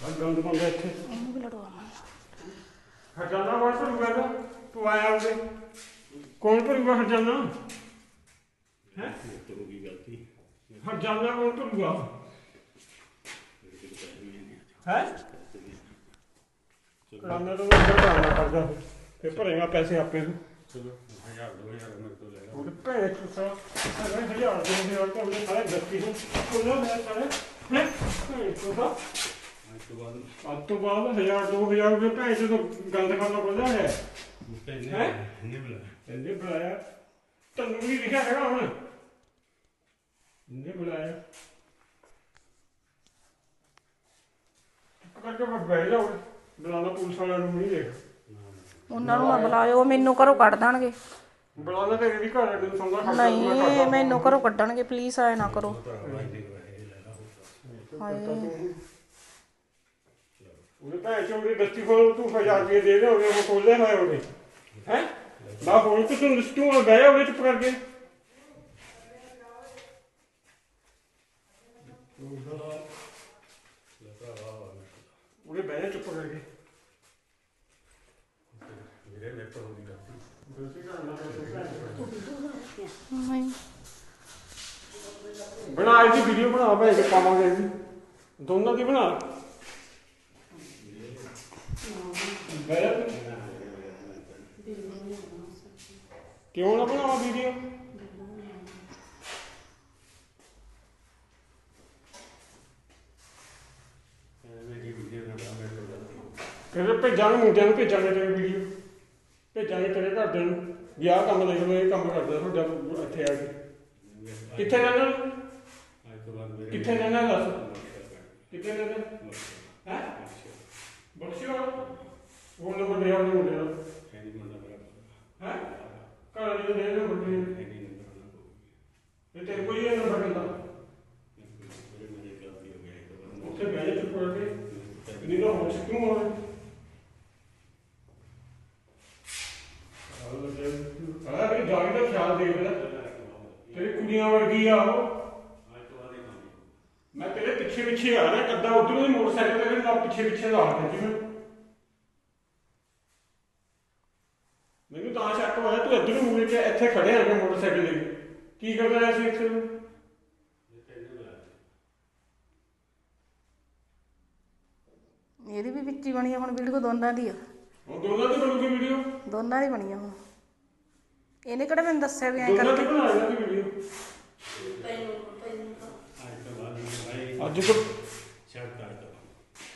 ਹਾਂ ਗੰਦ ਪਾਉਂਦਾ ਇੱਥੇ ਉਹਨੂੰ ਵੀ ਲੜਵਾਵਾਂ ਹਰਜਾਨਾ ਕੌਣ ਭਰੂਗਾ ਇਹਦਾ? ਤੂੰ ਆਇਆ ਉਹਦੇ ਕੌਣ ਭਰੂਗਾ ਹਰਜਾਨਾ ਹੈ, ਹੋ ਗਈ ਗਲਤੀ ਹਰਜਾਨਾ ਕੌਣ ਭਰੂਗਾ ਹੈ ਕਰਾਨਾ ਤਾਂ ਕਰਦਾ ਤੇ ਭਰੇਗਾ ਪੈਸੇ ਆਪੇ ਨੂੰ ਚਲੋ 1000 2000 ਮੇਰੇ ਤੋਂ ਲੈ ਲਓ ਉਹਦੇ ਭੈਣ ਚੁੱਸਾ ਅਗਰ ਹਜ਼ਾਰ ਦੇ ਹਜ਼ਾਰ ਤਾਂ ਉਹਦੇ ਸਾਰੇ ਗੱਤੀ ਨੂੰ ਉਹਨਾਂ ਦੇ ਸਾਰੇ ਹੈ? ਭੈਣ ਚੁੱਸਾ ਅੱਜ ਤੋਂ ਬਾਅਦ ਅੱਜ ਤੋਂ ਬਾਅਦ ਹਜ਼ਾਰ ਦੋ ਹਜ਼ਾਰ ਰੁਪਏ ਭੈਣ ਚੋਂ ਗੰਦ ਖਾਣਾ ਪੜਦਾ ਹੈ। ਪੈਨੇ ਹੈਂ? ਇਹਨੇ ਬੁਲਾਇਆ। ਇਹਨੇ ਬੁਲਾਇਆ। ਤੈਨੂੰ ਵੀ ਲਿਖਿਆ ਹੈਗਾ ਹੁਣ। ਇਹਨੇ ਬੁਲਾਇਆ। ਚੁੱਪ ਕਰਕੇ ਬਸ ਬਹਿ ਜਾਓ ਬੁਲਾਣਾ ਪੁਲਿਸ ਵਾਲਿਆਂ ਨੂੰ ਨਹੀਂ ਦੇਖ। ਉਹਨਾਂ ਨੂੰ ਨਾ ਬੁਲਾਇਓ ਮੈਨੂੰ ਘਰੋਂ ਕੱਢ ਦੇਣਗੇ। ਬੁਲਾਣਾ ਤੇਰੇ ਵੀ ਘਰ ਅੱਗੇ ਨੂੰ ਸੌਂਦਾ ਖਰਚਾ ਨਹੀਂ ਮੈਨੂੰ ਘਰੋਂ ਕੱਢਣਗੇ ਪਲੀਜ਼ ਆਏ ਨਾ ਕਰੋ। ਹਾਏ। ਉਹਨੇ ਭੈਣ ਚੋਂ ਦੀ ਦਸਤੀ ਕੋਲ ਤੂੰ ਹਜ਼ਾਰ ਰੁਪਏ ਦੇ ਦੇ ਉਹਨੇ ਉਹ ਖੋਲੇ ਹੋਏ ਉਹਨੇ ਹੈ? ਨਾ ਹੁਣ ਤੂੰ ਤੂੰ ਲਿਸਟੂ ਆ ਗਿਆ ਉਹਨੇ ਚੁੱਪ ਕਰਕੇ ਉਹਨੇ ਬਹਿ ਚੁੱਪ ਕਰਕੇ। ਤੋਂ ਨਹੀਂ ਬਣਾ ਇਹਦੀ ਵੀਡੀਓ ਬਣਾ ਭੈਣ ਕੇ ਪਾਵਾਂਗੇ ਜੀ ਦੋਨਾਂ ਦੀ ਬਣਾ। ਤੂੰ। ਕਿਉਂ ਨਾ ਬਣਾਵਾ ਵੀਡੀਓ ਤੋਂ ਕਹਿੰਦੇ ਭੇਜਾਂਗੇ ਮੁੰਡਿਆਂ ਨੂੰ ਭੇਜਾਂਗੇ ਤੇਰੀ ਵੀਡੀਓ ਭੇਜਾਂਗੇ ਤੇਰੇ ਘਰਦਿਆਂ ਨੂੰ ਵੀ ਆਹ ਕੰਮ ਦੇਖ ਲਓ, ਇਹ ਕੰਮ ਕਰਦਾ ਤੁਹਾਡਾ ਇੱਥੇ ਆ ਕੇ। ਕਿੱਥੇ ਰਹਿੰਦਾ ਕਿੱਥੇ ਰਹਿੰਦਾ ਦੱਸ? ਕਿੱਥੇ ਰਹਿੰਦਾ? ਹੈ? ਬਖਸ਼ਿਓ। ਉਹ ਨੰਬਰ ਦੇ ਆਉਣੇ ਮੁੰਡੇ ਦਾ ਐਨੀ ਮੰਦਾ ਮੇਰਾ ਹੈ ਘਰ ਵਾਲੇ ਦੇ ਦੇ ਮੁੰਡੇ ਨੂੰ। ਐਨੀ ਨੰਬਰ ਨਾ ਕੋਈ ਇਹ ਤੇਰੇ ਕੋਈ ਇਹ ਨੰਬਰ ਦਿੰਦਾ ਮੇਰੇ ਮੇਰੇ ਗਲਤੀ ਹੋ ਗਈ ਇੱਕ ਵਾਰ ਉੱਥੇ ਬਹਿ ਜਾ ਚੁੱਪ ਕਰਕੇ ਨਹੀਂ ਤਾਂ ਹੋ ਸਕੂ ਹੋਰ ਆਹ ਵੀ ਜਾਗ ਦਾ ਖਿਆਲ ਦੇਖ ਲੈ ਤੇਰੀ ਕੁੜੀਆਂ ਵਰਗੀ ਆ ਉਹ ਅੱਜ ਤੋਂ ਬਾਅਦ ਇਹ ਕੰਮ ਮੈਂ ਤੇਰੇ ਪਿੱਛੇ ਪਿੱਛੇ ਕੱਦਾ ਉਧਰੋਂ ਹੀ ਮੋਟਰਸਾਈਕਲ ਤੇ ਨਾ ਪਿੱਛੇ ਪਿੱਛੇ ਲਾ ਕੇ ਜਿਵੇਂ ਮੈਨੂੰ ਤਾਂ ਸ਼ੱਕ ਹੋਇਆ ਤੂੰ ਇੱਧਰ ਨੂੰ ਮੁੜ ਕੇ ਇੱਥੇ ਖੜੇ ਆ ਕੇ ਮੋਟਰਸਾਈਕਲ ਲੈ ਕੇ ਕਰਦਾ ਰਿਹਾ ਸੀ ਇੱਥੇ? ਇਹਦੀ ਵੀ ਵਿੱਚ ਹੀ ਬਣੀ ਆ ਹੁਣ ਵੀਡੀਓ ਦੋਨਾਂ ਦੀ ਆ। ਹੁਣ ਦੋਨਾਂ ਦੀ ਬਣੂਗੀ ਵੀਡੀਓ ਦੋਨਾਂ ਦੀ ਬਣੀ ਆ ਹੁਣ। ਇਹਨੇ ਕਿਹੜਾ ਮੈਨੂੰ ਦੱਸਿਆ ਵੀ ਐਂ ਦੋਨਾਂ ਕਰਕੇ? ਦੀ ਬਣਾ ਲੈਣਾ ਦੀ ਵੀਡੀਓ ਅੱਜ ਤੋਂ ਬਾਅਦ ਇਹ ਭਾਈ ਅੱਜ ਤੋਂ ਛੱਡ ਕਰ ਦੋ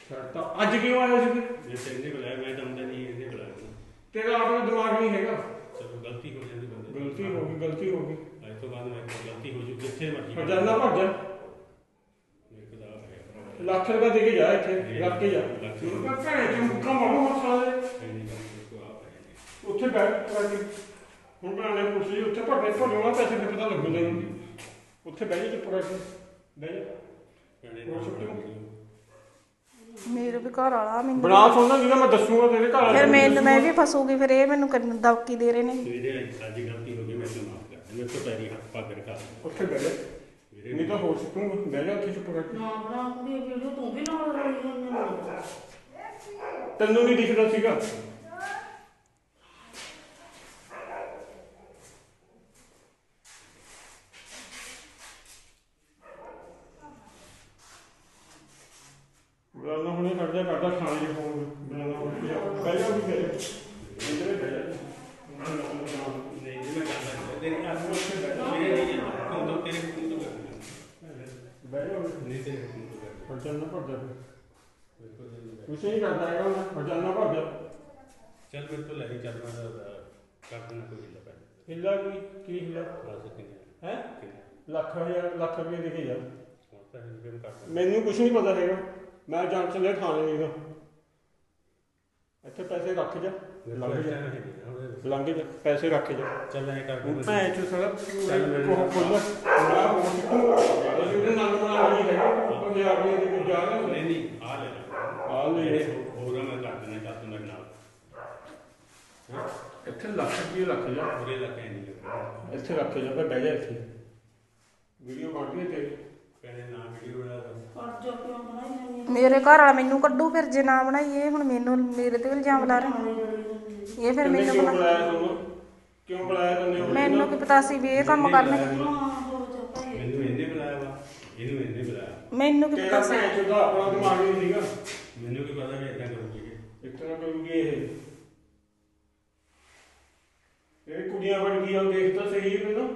ਛੱਡ ਤਾਂ ਅੱਜ ਕਿਉਂ ਆਇਆ ਸੀ ਫਿਰ? ਜੇ ਤੈਨੇ ਬੁਲਾਇਆ ਮੈਂ ਤਾਂ ਹੁੰਦਾ ਨਹੀਂ ਇਹਨੇ ਬੁਲਾਇਆ ਤੇਰਾ ਆਪਣਾ ਦਿਮਾਗ ਨਹੀਂ ਹੈਗਾ। ਚਲੋ ਗਲਤੀ ਹੋ ਜਾਂਦੀ ਬੰਦੇ ਦੀ। ਗਲਤੀ ਹੋ ਗਈ ਗਲਤੀ ਹੋ ਗਈ। ਅੱਜ ਤੋਂ ਬਾਅਦ ਮੈਂ ਕੋਈ ਗਲਤੀ ਹੋ ਜੂ ਜਿੱਥੇ ਮਰਜ਼ੀ ਹਰਜਾਨਾ ਭੱਜ ਜਾ। ਮੇਰੇ ਕੋਲ ਆ ਭਰਾਵਾ ਲੱਖ ਰੁਪਏ ਦੇ ਕੇ ਜਾ ਇੱਥੇ ਲੱਗ ਕੇ ਜਾ। ਲੱਖ ਤੂੰ ਤਾਂ ਭੈਣ ਚੋਂ ਮੁੱਕਾ ਮਾਰੂ ਮਸਲਾ ਦੇ ਐਨੀ ਗੱਲ ਮੇਰੇ ਕੋਲ ਆ ਹੈ ਉੱਥੇ ਬੈਠ ਕਰਕੇ ਹੁਣ ਬਣਾਣੇ ਕੁਰਸੀ ਉੱਥੇ ਭੱਟੇ ਭੱਜਣਾ ਪੈਸੇ ਫਿਰ ਪਤਾ ਲੱਗੂ ਤੈਨੂੰ ਉੱਥੇ ਬਹਿ ਜਾ ਚੁੱਪ ਕਰਕੇ ਬਹਿ ਜਾ। ਭੈਣੇ ਹੋਰ ਛੁੱਟੀ ਹੋ ਮੇਰੇ ਵੀ ਘਰ ਵਾਲਾ ਮੈਨੂੰ ਬਣਾ ਸੁਣਨਾ ਜਿਹਦਾ ਮੈਂ ਦੱਸੂਗਾ ਤੇਰੇ ਘਰ ਵਾਲੇ ਫਿਰ ਮੈਨੂੰ ਮੈਂ ਵੀ ਫਸੂਗੀ ਫਿਰ ਇਹ ਮੈਨੂੰ ਕਰਨ ਦਬਕੀ ਦੇ ਰਹੇ ਨੇ। ਮੇਰੇ ਅੱਜ ਗਲਤੀ ਹੋ ਗਈ ਮੈਂ ਤੈਨੂੰ ਮਾਫ ਕਰ ਮੇਰੇ ਤੋਂ ਪੈਰੀ ਹੱਥ ਪਾ ਕੇ ਰਖਾ। ਉੱਥੇ ਬਹਿ ਜਾ। ਮੇਰੇ ਨਹੀਂ ਤਾਂ ਹੋਰ ਸਿੱਟੂਗਾ ਬਹਿ ਜਾ ਉੱਥੇ ਚੁੱਪ ਕਰਕੇ ਨਾ ਬਣਾ ਕੁੜੀ ਵੀਡੀਓ ਤੂੰ ਵੀ ਨਾਲ ਰੋਈ ਜਾਂਦੀ ਤੈਨੂੰ ਨਹੀਂ ਦਿਖਦਾ ਸੀਗਾ ਬੁਲਾਣਾ ਹੁਣੇ ਕੱਢ ਜਾ ਕੱਢਾ ਖਾਣੇ ਦੇ ਫੋਨ ਬੁਲਾਣਾ ਹੁਣੇ ਬਹਿ ਜਾ ਵੀ ਬਹਿ ਜਾ ਇੱਧਰ ਬਹਿ ਜਾ ਨਹੀਂ ਜੀ ਮੈਂ ਕਰਦਾ ਤੇਰੀ ਆਸ ਮੇਰੇ ਨਹੀਂ ਹੈ ਤੂੰ ਤਾਂ ਤੇਰੇ ਕੋਲ ਤੋਂ ਕਰ ਬਹਿ ਜਾ ਨਹੀਂ ਤੇਰੇ ਕੋਲ ਤੋਂ ਕਰ ਪਰਚਾਨਾ ਭਰ ਜਾ ਕੁਛ ਨਹੀਂ ਕਰਦਾ ਹੈਗਾ ਮੈਂ ਪਰਚਾਨਾ ਭਰ ਜਾ ਚੱਲ ਮੇਰੇ ਤੋਂ ਲੈ ਕੇ ਚੱਲ ਮੈਂ ਕਰ ਦੇਣਾ ਕੋਈ ਹਿੱਲਾ ਪੈ ਹਿੱਲਾ ਕੀ ਕੀ ਹਿੱਲਾ ਬਸ ਕਿੰਨੇ ਹੈ ਲੱਖ ਹਜ਼ਾਰ ਲੱਖ ਰੁਪਏ ਦੇ ਕੇ ਜਾ ਹੁਣ ਤਾਂ ਇਹ ਕੰਮ ਕਰ ਮੈਨੂੰ ਕੁਛ ਨਹੀਂ ਪਤਾ ਹੈਗਾ। ਮੈਂ ਜਾਣ ਚੱਲਿਆ ਥਾਣੇ ਨਹੀਂ ਇੱਥੇ ਪੈਸੇ ਰੱਖ ਜਾ। ਲੰਘ ਜਾ। ਲੰਘ ਜਾ। ਪੈਸੇ ਰੱਖ ਜਾ। ਚੱਲ ਐ ਕਰ ਭੈਣ ਚ ਸਾਰਾ ਉਹ ਖੁੱਲਾ ਮੈਂ ਅਸੀਂ ਉਹਦੇ ਨਾਲ ਬਣਾ ਨਹੀਂ ਹੈਗਾ ਪੰਜਾਬੀਆਂ ਦੇ ਵਿੱਚ ਜਾ ਰਹੇ ਨਹੀਂ ਨਹੀਂ ਆ ਲੈ ਆ ਲੈ। ਹੋਰ ਮੈਂ ਕਰ ਚੱਲ ਤੂੰ ਮੇਰੇ ਨਾਲ ਇੱਥੇ ਲੱਖ ਰੁਪਏ ਰੱਖ ਜਾ। ਪੂਰੇ ਲੱਗੇ ਨਹੀਂ ਲੱਗਣਾ ਇੱਥੇ ਰੱਖ ਜਾ ਫਿਰ ਬਹਿ ਜਾ ਇੱਥੇ। ਵੀਡੀਓ ਬਣਦੀ ਹੈ ਤੇਰੀ। ਕਹਿੰਦੇ ਨਾ ਵੀਡੀਓ ਬਣਾ ਦੋ। ਪਰ ਜੋ ਕਿਉਂ ਬਣਾਈ ਜਾਂਦੀ ਆ? ਮੇਰੇ ਘਰ ਵਾਲਾ ਮੈਨੂੰ ਕੱਢੂ ਫਿਰ ਜੇ ਨਾ ਬਣਾਈਏ ਹੁਣ ਮੈਨੂੰ ਮੇਰੇ ਤੇ ਇਲਜ਼ਾਮ ਲਾ ਰਹੇ। ਇਹ ਫਿਰ ਮੈਨੂੰ ਕਿਉਂ ਬੁਲਾਇਆ ਤੁਹਾਨੂੰ? ਕਿਉਂ ਬੁਲਾਇਆ ਤੈਨੂੰ ਮੈਨੂੰ ਕੀ ਪਤਾ ਸੀ ਵੀ ਇਹ ਕੰਮ ਕਰਨਗੇ। ਮੈਨੂੰ ਇਹਨੇ ਬੁਲਾਇਆ ਵਾ। ਇਹਨੂੰ ਇਹਨੇ ਬੁਲਾਇਆ। ਮੈਨੂੰ ਕੀ ਤੇਰਾ ਪਤਾ ਸੀ। ਭੈਣ ਚੋਦਾ ਆਪਣਾ ਦਿਮਾਗ ਨਹੀਂ ਸੀਗਾ? ਮੈਨੂੰ ਕੀ ਪਤਾ ਵੀ ਇਦਾਂ ਕਰੂਗੀ ਇਹ। ਇੱਕ ਤਰ੍ਹਾਂ ਕਰੂਗੀ ਇਹ। ਇਹ ਕੁੜੀਆਂ ਬਣ ਗਈਆਂ ਦੇਖ ਤਾਂ ਸਹੀ ਹੈ ਨਾ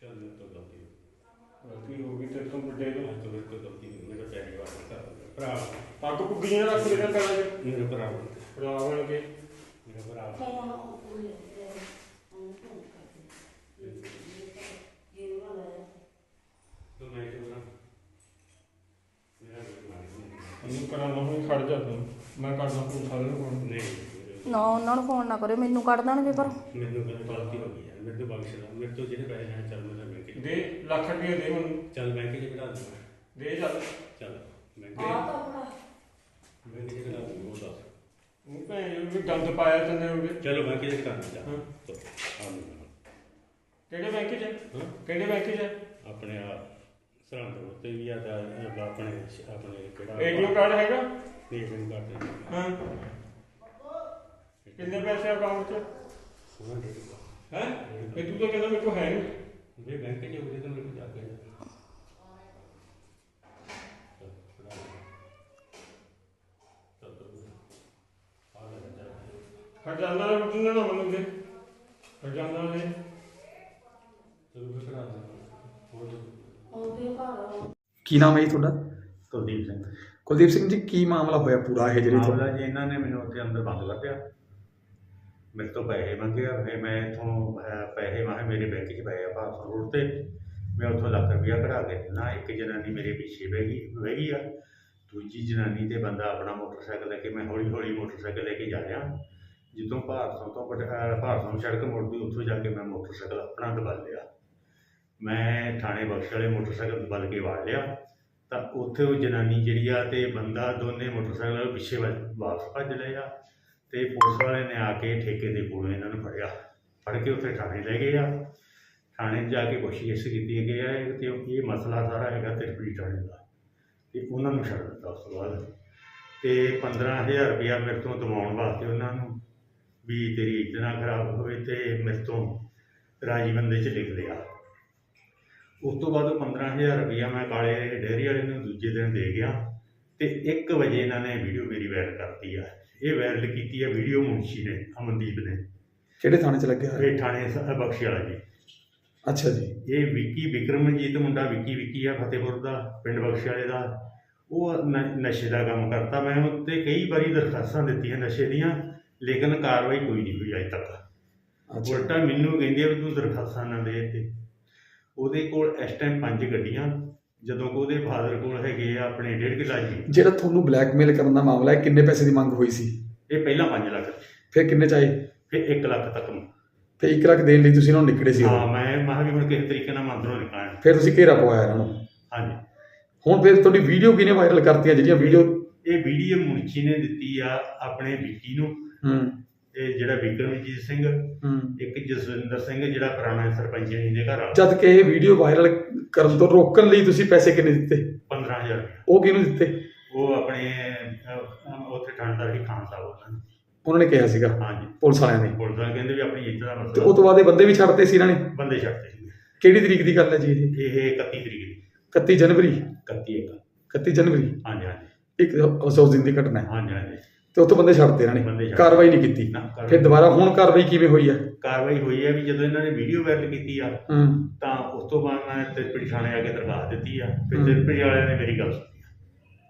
ਚੱਲ ਮੇਰੇ ਤੋਂ ਗਲਤੀ ਹੋ ਗਈ। ਗਲਤੀ ਹੋ ਗਈ ਤੇ ਤੁਮ ਵੱਡੇ ਨੂੰ ਅੱਜ ਤੋਂ ਮੇਰੇ ਤੋਂ ਗਲਤੀ ਨਹੀਂ ਮੇਰਾ ਪੈਰੀ ਵਾਰ ਕਰ ਭਰਾ ਪੱਗ ਪੁੱਗੀਆਂ ਰੱਖ ਲੈਣਾ ਪੈਣਾ ਜੇ। ਮੇਰੇ ਭਰਾ ਭਰਾ ਬਣ ਕੇ ਭਰਾ ਤੂੰ ਮੈਂ ਕਿਉਂ ਕਰਾਂ ਮੇਰਾ ਕੋਈ ਮਾਰ ਨਹੀਂ। ਇਹਨੂੰ ਕਰਾਂ ਨਾ ਹੁਣ ਖੜ ਜਾ ਤੂੰ ਮੈਂ ਕਰਦਾ ਤੂੰ ਸਾਰੇ ਨੂੰ ਫੋਨ ਨਹੀਂ ਨਾ ਉਹਨਾਂ ਨੂੰ ਫੋਨ ਨਾ ਕਰਿਓ ਮੈਨੂੰ ਕੱਢ ਦੇਣਗੇ ਪਰ। ਮੈਨੂੰ ਕਹਿੰਦੇ ਗਲਤੀ ਹੋ ਗਈ ਯਾਰ ਮੇਰੇ ਤੋਂ ਬਖਸ਼ ਲੈ ਮੇਰੇ ਤੋਂ ਜਿਹੜੇ ਪੈਸੇ ਲੈਣੇ ਚੱਲ ਮੈਂ ਬੈਂਕ 'ਚ ਦੇ ਲੱਖ ਰੁਪਏ ਦੇ ਮੈਨੂੰ ਚੱਲ ਬੈਂਕ 'ਚ ਕਢਾ ਦੂੰਗਾ। ਦੇ ਚੱਲ। ਚੱਲ ਬੈਂਕ ਆ ਤਾਂ ਆਪਣਾ ਬੈਂਕ 'ਚ ਕਢਾ ਦੂੰਗਾ ਉਹ ਦੱਸ। ਉਹ ਭੈਣ ਜੀ ਵੀ ਗੰਦ ਪਾਇਆ ਤੈਨੇ ਉਹਦੇ। ਚਲੋ ਬੈਂਕ 'ਚ ਕਢਾ ਦੂੰਗਾ ਹਾਂ। ਕਿਹੜੇ ਬੈਂਕ 'ਚ? ਹਾਂ। ਕਿਹੜੇ ਬੈਂਕ 'ਚ? ਆਪਣੇ ਆ ਸਰਹੰਦ ਉੱਤੇ ਵੀ ਆ ਦਾ ਆਪਣੇ ਆਪਣੇ ਕਿਹੜਾ ਏਟੀਐਮ ਕਾਰਡ ਹੈਗਾ? ਏਟੀਐਮ ਕਾਰਡ ਤੇ। ਹਾਂ। ਕਿੰਨੇ ਪੈਸੇ ਅਕਾਊਂਟ 'ਚ? ਉਹਨਾਂ ਦੇ। ਹੈ? ਇਹ ਤੂੰ ਤਾਂ ਕਹਿੰਦਾ ਮੇਰੇ ਕੋਲ ਹੈ ਨਹੀਂ। ਜੇ ਬੈਂਕ 'ਚ ਜਾਊਗੇ ਤਾਂ ਮੇਰੇ ਕੋਲ ਜਾ ਕੇ ਜਾ ਚੱਲ, ਕਢਾ ਲਓ। ਚੱਲ, ਚੱਲ, ਆ ਲੈ ਜਾ ਖਜ਼ਾਨਾ ਦਾ ਕੁਝ ਨਾ ਮੈਨੂੰ ਦੇ ਖਜ਼ਾਨਾ ਦੇ ਹੋਰ ਉਹਦੇ ਘਰ। ਕੀ ਨਾਮ ਹੈ ਜੀ ਤੁਹਾਡਾ? ਕੁਲਦੀਪ ਸਿੰਘ। ਕੁਲਦੀਪ ਸਿੰਘ ਜੀ ਕੀ ਮਾਮਲਾ ਹੋਇਆ ਪੂਰਾ ਇਹ ਜਿਹੜੀ ਤੁਹਾਡਾ ਮਾਮਲਾ ਜੀ ਇਹਨਾਂ ਨੇ ਮੈਨੂੰ ਉੱਥੇ ਅੰਦਰ ਬੰਦ ਕਰ ਦਿਆ ਮੇਰੇ ਤੋਂ ਪੈਸੇ ਮੰਗੇ ਆ ਫਿਰ ਮੈਂ ਇਥੋਂ ਪੈਸੇ ਮਾਹੇ ਮੇਰੇ ਬੈਂਕ 'ਚ ਪਏ ਆ ਭਾਰਤ ਰੋਡ ਤੇ। ਮੈਂ ਉੱਥੋਂ ਲੱਖ ਰੁਪਇਆ ਕਢਾ ਕੇ ਨਾ ਇੱਕ ਜਨਾਨੀ ਮੇਰੇ ਪਿੱਛੇ ਬਹਿ ਗਈ ਬਹਿ ਗਈ ਆ। ਦੂਜੀ ਜਨਾਨੀ ਤੇ ਬੰਦਾ ਆਪਣਾ ਮੋਟਰਸਾਈਕਲ ਲੈ ਕੇ ਮੈਂ ਹੌਲੀ ਹੌਲੀ ਮੋਟਰਸਾਈਕਲ ਲੈ ਕੇ ਜਾ ਰਿਹਾ। ਜਦੋਂ ਭਾਰਤੋਂ ਤੋਂ ਪਟ- ਭਾਰਤੋਂ ਸੜਕ ਮੁੜਦੀ, ਉੱਥੋਂ ਜਾ ਕੇ ਮੈਂ ਮੋਟਰਸਾਈਕਲ ਆਪਣਾ ਦਬਾ ਲਿਆ। ਮੈਂ ਥਾਣੇ ਬਖਸ਼ ਵਾਲੇ ਮੋਟਰਸਾਈਕਲ ਦਬਲ ਕੇ ਵਾੜ ਲਿਆ। ਤਾਂ ਉੱਥੇ ਉਹ ਜਨਾਨੀ ਜਿਹੜੀ ਆ ਤੇ ਬੰਦਾ, ਦੋਨੇ ਮੋਟਰਸਾਈਕਲ ਪਿੱਛੇ ਵੱਲ ਵਾਪਸ ਭੱਜ ਲਏ ਆ ਤੇ ਪੁਲਿਸ ਵਾਲੇ ਨੇ ਆ ਕੇ ਠੇਕੇ ਦੇ ਕੋਲੋਂ ਇਹਨਾਂ ਨੂੰ ਫੜਿਆ। ਫੜ ਕੇ ਉੱਥੇ ਥਾਣੇ ਲੈ ਗਏ ਆ। ਥਾਣੇ 'ਚ ਜਾ ਕੇ ਪੁੱਛਗਿੱਛ ਕੀਤੀ ਗਈ ਹੈ ਤੇ ਇਹ ਮਸਲਾ ਸਾਰਾ ਹੈਗਾ ਤਿਰਪੀ ਥਾਣੇ ਦਾ। ਤੇ ਉਹਨਾਂ ਨੂੰ ਛੱਡ ਦਿੱਤਾ ਉਸ ਤੋਂ ਬਾਅਦ। ਤੇ 15000 ਰੁਪਇਆ ਮੇਰੇ ਤੋਂ ਦਵਾਉਣ ਵਾਸਤੇ ਉਹਨਾਂ ਨੂੰ ਵੀ ਤੇਰੀ ਇੱਜ਼ਤ ਨਾ ਖਰਾਬ ਹੋਵੇ ਤੇ ਮੇਰੇ ਤੋਂ ਰਾਜੀ ਬੰਦੇ 'ਚ ਲਿਖ ਲਿਆ। ਉਸ ਤੋਂ ਬਾਅਦ ਉਹ 15000 ਰੁਪਇਆ ਮੈਂ ਕਾਲੇ ਡੇਅਰੀ ਵਾਲੇ ਨੂੰ ਦੂਜੇ ਦਿਨ ਦੇ ਗਿਆ ਤੇ 1 ਵਜੇ ਇਹਨਾਂ ਨੇ ਵੀਡੀਓ ਮੇਰੀ ਵਾਇਰਲ ਕਰਤੀ ਆ। ਇਹ ਵਾਇਰਲ ਕੀਤੀ ਆ ਵੀਡੀਓ ਮੁਨਸ਼ੀ ਨੇ ਅਮਨਦੀਪ ਨੇ। ਕਿਹੜੇ ਥਾਣੇ 'ਚ ਲੱਗਿਆ? ਇਹ ਥਾਣੇ ਸ- ਬਖਸ਼ੀ ਵਾਲਾ ਜੀ। ਅੱਛਾ ਜੀ। ਇਹ ਵਿੱਕੀ ਵਿਕਰਮਜੀਤ ਮੁੰਡਾ ਵਿੱਕੀ ਵਿੱਕੀ ਆ ਫਤਿਹਪੁਰ ਦਾ ਪਿੰਡ ਬਖਸ਼ੀ ਵਾਲੇ ਦਾ। ਉਹ ਨ- ਨਸ਼ੇ ਦਾ ਕੰਮ ਕਰਦਾ ਮੈਂ ਉੱਤੇ ਕਈ ਵਾਰੀ ਦਰਖਾਸਤਾਂ ਦਿੱਤੀਆਂ ਨਸ਼ੇ ਦੀਆਂ। ਲੇਕਿਨ ਕਾਰਵਾਈ ਕੋਈ ਨਹੀਂ ਹੋਈ ਅਜੇ ਤੱਕ। ਉਲਟਾ ਮੈਨੂੰ ਕਹਿੰਦੇ ਆ ਵੀ ਤੂੰ ਦਰਖਾਸਤਾਂ ਨਾ ਦੇ ਤੇ ਉਹਦੇ ਕੋਲ ਇਸ ਟਾਈਮ ਪੰਜ ਗੱਡੀਆਂ ਜਦੋਂ ਕਿ ਉਹਦੇ ਫਾਦਰ ਕੋਲ ਹੈਗੇ ਆ ਆਪਣੇ ਡੇਢ ਕਿੱਲਾ ਜੀ ਜਿਹੜਾ ਤੁਹਾਨੂੰ ਬਲੈਕਮੇਲ ਕਰਨ ਦਾ ਮਾਮਲਾ ਹੈ ਕਿੰਨੇ ਪੈਸੇ ਦੀ ਮੰਗ ਹੋਈ ਸੀ? ਇਹ ਪਹਿਲਾਂ 5 ਲੱਖ। ਫਿਰ ਕਿੰਨੇ ਚਾਹੀ? ਫਿਰ 1 ਲੱਖ ਤੱਕ ਨੂੰ। ਤੇ 1 ਲੱਖ ਦੇਣ ਲਈ ਤੁਸੀਂ ਉਹਨਾਂ ਨੂੰ ਨਿਕੜੇ ਸੀ? ਹਾਂ ਮੈਂ ਮਹਾਂ ਵੀ ਹੁਣ ਕਿਸੇ ਤਰੀਕੇ ਨਾਲ ਮੰਦਰੋਂ ਨਿਕਲਣਾ ਫਿਰ ਤੁਸੀਂ ਘੇਰਾ ਪਵਾਇਆ ਇਹਨਾਂ ਨੂੰ? ਹਾਂਜੀ। ਹੁਣ ਫਿਰ ਤੁਹਾਡੀ ਵੀਡੀਓ ਕਿਹਨੇ ਵਾਇਰਲ ਕਰਤੀਆਂ ਜਿਹੜੀਆਂ ਵੀਡੀਓ ਇਹ ਵੀਡੀਓ ਮੁਨਸ਼ੀ ਨੇ ਦਿੱਤੀ ਆ ਆਪਣੇ ਵਿੱਕੀ ਨੂੰ। ਹੂੰ। ਤੇ ਜਿਹੜਾ ਵਿਕਰਮਜੀਤ ਸਿੰਘ ਹੂੰ। ਇੱਕ ਜਸਵਿੰਦਰ ਸਿੰਘ ਜਿਹੜਾ ਪੁਰਾਣਾ ਸਰਪੰਚ ਨੇ ਇਹਦੇ ਘਰ ਵਾਲਾ। ਜਦ ਕਿ ਇਹ ਵੀਡੀਓ ਵਾਇਰਲ ਕਰਨ ਤੋਂ ਰੋਕਣ ਲਈ ਤੁਸੀਂ ਪੈਸੇ ਕਿੰਨੇ ਦਿੱਤੇ? 15000 ਰੁਪਏ। ਉਹ ਕਿਹਨੂੰ ਦਿੱਤੇ? ਉਹ ਆਪਣੇ ਉੱਥੇ ਥਾਣੇਦਾਰ ਹੀ ਖਾਨ ਸਾਹਿਬ ਉਹਨਾਂ ਨੇ। ਉਹਨਾਂ ਨੇ ਕਿਹਾ ਸੀਗਾ? ਹਾਂਜੀ। ਪੁਲਿਸ ਵਾਲਿਆਂ ਨੇ। ਪੁਲਿਸ ਵਾਲੇ ਕਹਿੰਦੇ ਵੀ ਆਪਣੀ ਇੱਜ਼ਤ ਦਾ ਤੇ ਮਸਲਾ ਉਹ ਤੋਂ ਬਾਅਦ ਇਹ ਬੰਦੇ ਵੀ ਛੱਡਤੇ ਸੀ ਇਹਨਾਂ ਨੇ? ਬੰਦੇ ਛੱਡਦੇ ਸੀ। ਕਿਹੜੀ ਤਰੀਕ ਦੀ ਗੱਲ ਹੈ ਜੀ ਇਹ? ਇਹ 31 ਤਰੀਕ ਦੀ। 31 ਜਨਵਰੀ? 31 ਇੱਕ। 31 ਜਨਵਰੀ? ਹਾਂਜੀ ਹਾਂਜੀ। ਇੱਕ ਅਫਸੋਸ ਦਿਨ ਦੀ ਘਟਨਾ ਹੈ। ਹਾਂਜੀ ਹਾਂਜੀ। ਤੇ ਉੱਥੋਂ ਬੰਦੇ ਛੱਡਤੇ ਇਹਨਾਂ ਬੰਦੇ ਨੇ। ਛੱਡ- ਕਾਰਵਾਈ ਨਹੀਂ ਕੀਤੀ। ਨਾ ਕਾਰਵਾਈ- ਫਿਰ ਦੁਬਾਰਾ ਹੁਣ ਕਾਰਵਾਈ ਕਿਵੇਂ ਹੋਈ ਹੈ ਕਾਰਵਾਈ ਹੋਈ ਹੈ ਵੀ ਜਦੋਂ ਇਹਨਾਂ ਨੇ ਵੀਡੀਓ ਵਾਇਰਲ ਕੀਤੀ ਆ ਹੂੰ। ਤਾਂ ਉਸ ਤੋਂ ਬਾਅਦ ਮੈਂ ਤਿਰਪੜੀ ਥਾਣੇ ਆ ਕੇ ਦਰਖਾਸਤ ਦਿੱਤੀ ਆ ਫਿਰ ਹੂੰ। ਤਿਰਪੜੀ ਵਾਲਿਆਂ ਨੇ ਮੇਰੀ ਗੱਲ ਸੁਣੀ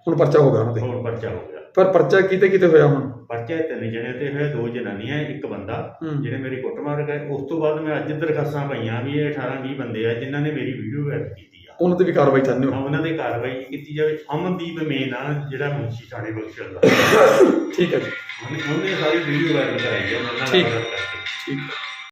ਹੁਣ ਪਰਚਾ ਹੋ ਗਿਆ ਉਹਨਾਂ ਤੇ। ਹੋਰ ਪਰਚਾ ਹੋ ਗਿਆ। ਪਰ ਪਰਚਾ ਕਿਤੇ ਕਿਤੇ ਹੋਇਆ ਹੁਣ? ਪਰਚਾ ਇਹ ਤਿੰਨ ਜਣੇ ਤੇ ਹੋਇਆ ਦੋ ਜਨਾਨੀਆਂ ਇੱਕ ਬੰਦਾ ਹੂੰ। ਜਿਹੜੇ ਮੇਰੀ ਕੁੱਟਮਾਰ ਗਏ ਉਸ ਤੋਂ ਬਾਅਦ ਮੈਂ ਅੱਜ ਦਰਖਾਸਤਾਂ ਪਈਆਂ ਵੀ ਇਹ 18 20 ਬੰਦੇ ਆ ਜਿਨ੍ਹਾਂ ਨੇ ਮੇਰੀ ਵੀਡੀਓ ਵਾਇਰਲ ਕੀਤੀ ਉਹਨਾਂ ਤੇ ਵੀ ਕਾਰਵਾਈ ਚਾਹੁੰਦੇ ਹੋ? ਉਹਨਾਂ ਦੇ ਕਾਰਵਾਈ ਕੀਤੀ ਜਾਵੇ। ਅਮਨਦੀਪ ਮੇਨ ਆ ਜਿਹੜਾ ਮੁਨਸ਼ੀ ਥਾਣੇ ਬਖਸ਼ਲ ਦਾ ਠੀਕ ਹੈ ਜੀ। ਉਹਨੇ ਉਹਨੇ ਸਾਰੀ ਵੀਡੀਓ ਵਾਇਰਲ ਕਰਾਈ ਆ ਉਹਨਾਂ ਨਾਲ ਠੀਕ। ਠੀਕ।